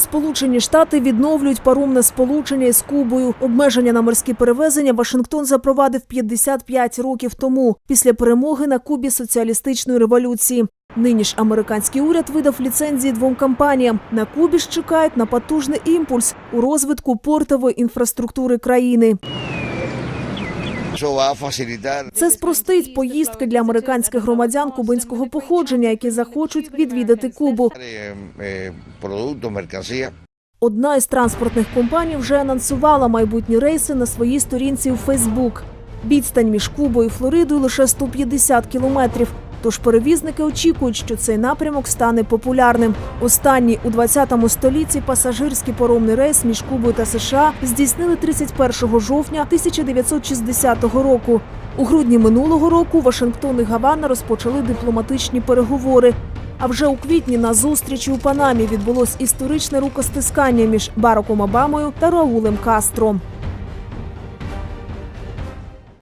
Сполучені Штати відновлюють паромне сполучення із Кубою. Обмеження на морські перевезення Вашингтон запровадив 55 років тому, після перемоги на Кубі соціалістичної революції. Нині ж американський уряд видав ліцензії двом компаніям. На Кубі ж чекають на потужний імпульс у розвитку портової інфраструктури країни. Це спростить поїздки для американських громадян кубинського походження, які захочуть відвідати Кубу. eh, productos. Одна із транспортних компаній вже анонсувала майбутні рейси на своїй сторінці у Фейсбук. Відстань між Кубою і Флоридою лише 150 кілометрів. Тож перевізники очікують, що цей напрямок стане популярним. Останній у 20 столітті пасажирський поромний рейс між Кубою та США здійснили 31 жовтня 1960 року. У грудні минулого року Вашингтон і Гавана розпочали дипломатичні переговори. А вже у квітні на зустрічі у Панамі відбулось історичне рукостискання між Бараком Обамою та Раулем Кастро.